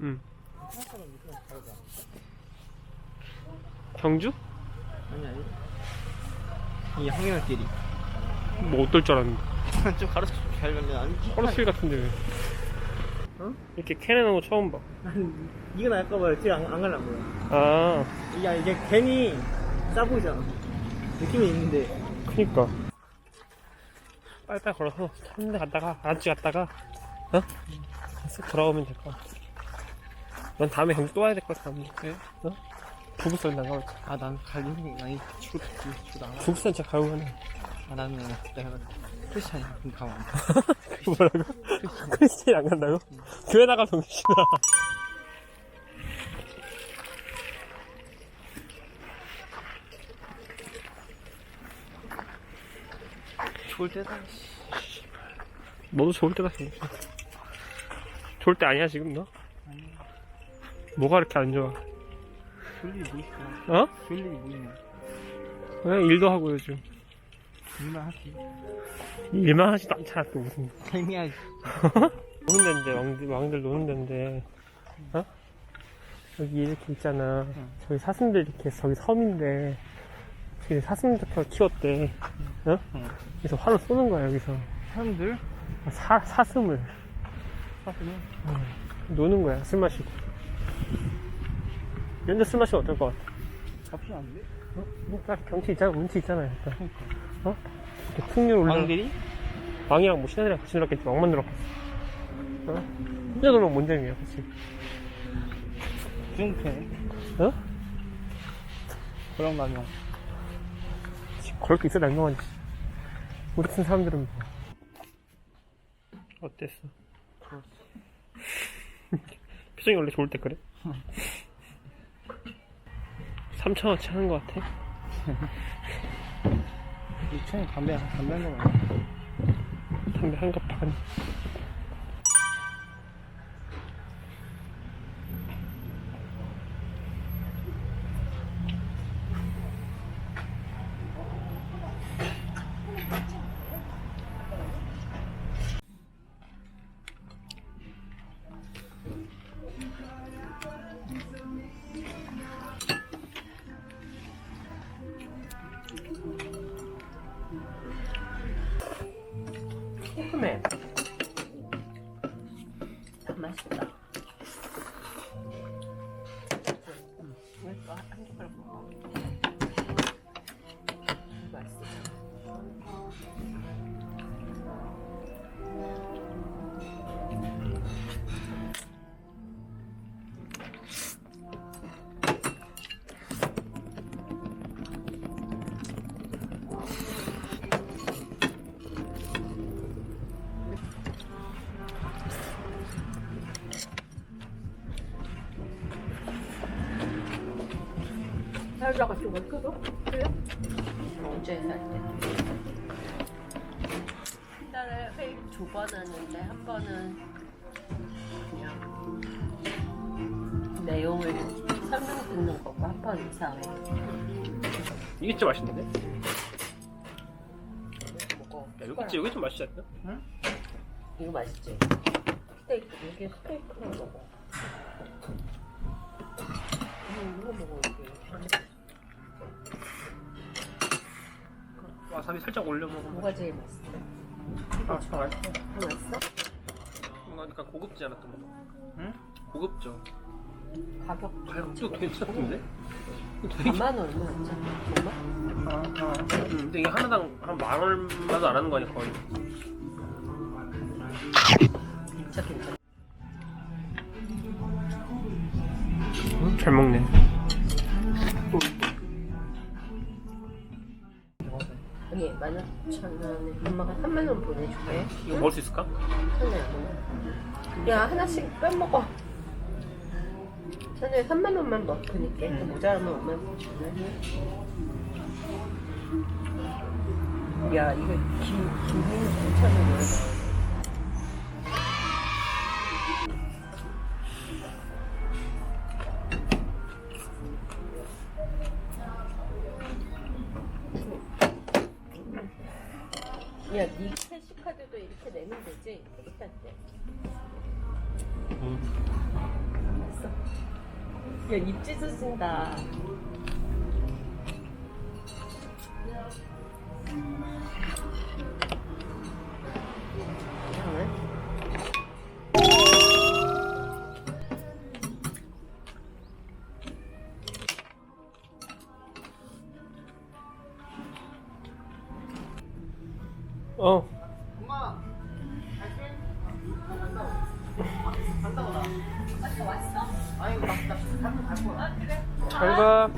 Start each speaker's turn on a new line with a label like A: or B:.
A: 응. 경주?
B: 아니 아니. 이 황해길이.
A: 뭐 어떨 줄 알았는데.
B: 좀 가르쳐 잘 갈래. 아니.
A: 허러필 같은데 왜?
B: 어?
A: 이렇게 캐내는 거 처음 봐.
B: 난 이거 나을까봐 뒤에 안, 안 갈란 거야.
A: 아,
B: 야 이게 괜히 싸 보이잖아. 느낌이 있는데.
A: 그니까. 빨리빨리 걸어서 찾는 데 갔다가, 아저씨 갔다가, 어? 쓱 돌아오면 될 것 같아. 넌 다음에 경주 또 와야 될 것 같아.
B: 왜?
A: 어? 부부선 나가고.
B: 아난 갈린 생각 아니 죽죽 나가.
A: 부부선 진짜 가고 가네.
B: 아 나는 내가 크리스찬이야. 그럼 돼.
A: 뭐라고? 크리스티안 안 간다고? 교회 나가 병신아.
B: 좋을 때다.
A: 너도 좋을 때다, 진짜. 좋을 때 아니야, 지금 너? 뭐가 그렇게 안 좋아?
B: 볼 일이 뭐 있어?
A: 어?
B: 볼 일이 뭐 있냐?
A: 그냥 일도 하고 요즘.
B: 일만 하지.
A: 일만 하지도 않잖아, 또 무슨.
B: 재미야지.
A: 노는 데인데, 왕들, 왕들 노는 데인데, 어? 여기 이렇게 있잖아. 저기 사슴들 이렇게, 저기 섬인데, 저기 사슴들 키웠대. 어?
B: 응.
A: 그래서 활을 쏘는 거야, 여기서.
B: 사람들
A: 사, 사슴을.
B: 사실은
A: 노는 거야, 술 마시고. 술 마시면 어떨 것 같아?
B: 나쁘지 않은데?
A: 어? 뭐, 딱 경치 있잖아, 운치 있잖아, 일단. 어? 이렇게 풍류 올라.
B: 왕들이?
A: 왕이랑 뭐 신하들이랑 같이 놀았겠지, 왕만 놀았겠지. 어? 혼자 놀면 뭔 재미야, 그치?
B: 중패.
A: 어?
B: 그런 남용.
A: 그럴 게 있어, 날명하지. 우리 같은 사람들은 뭐. 어땠어?
B: 좋았어.
A: 표정이 원래 좋을 때 그래? 3천원치 하는 것 같아?
B: 이 총에 담배 담배 한거 많아.
A: 담배 한 갑 반.
C: 살다가 좀 먹거든? 그래? 언제 살 때? 한 달에 회의 두번 하는데 한 번은 그냥 내용을 설명 듣는 거고 한 번 이상해.
A: 이게 좀 맛있는데?
C: 먹어.
A: 야, 여기, 여기 좀 맛있지 않나?
C: 이거 맛있지? 스테이크. 이게 스테이크로 먹어. 음, 이거 먹어.
A: 와사비 살짝 올려 먹으면.
C: 뭐가 제일 맛있어?
A: 아, 참 맛있어.
C: 더 맛있어?
A: 뭔가 약간 고급지 않았던 거.
B: 응?
A: 고급져.
C: 가격
A: 가격도 괜찮던데? 되게
C: 2만 얼마였지? 정말?
B: 아, 아.
A: 음, 근데 이게 하나당 한 만 얼마도 안 하는 거니까 거의.
C: 진짜 괜찮아.
A: 잘 먹네.
C: 아니, 만 오천 원에 엄마가 3만 원 보내줄게.
A: 이거 먹을 수 있을까?
C: 천에 야, 하나씩 빼먹어. 천에 3만 원만 먹으니까 모자라면 엄마 줄래? 야, 이거 김, 김, 괜찮은 거 야, 니 캐시카드도 이렇게 내면 되지? 일단 때.
A: 응.
C: 야, 입지수 쓴다.
A: 어.
D: 엄마.
C: 왔어?
D: 아니, 나, 나, 갈 거야.
A: 잘 가.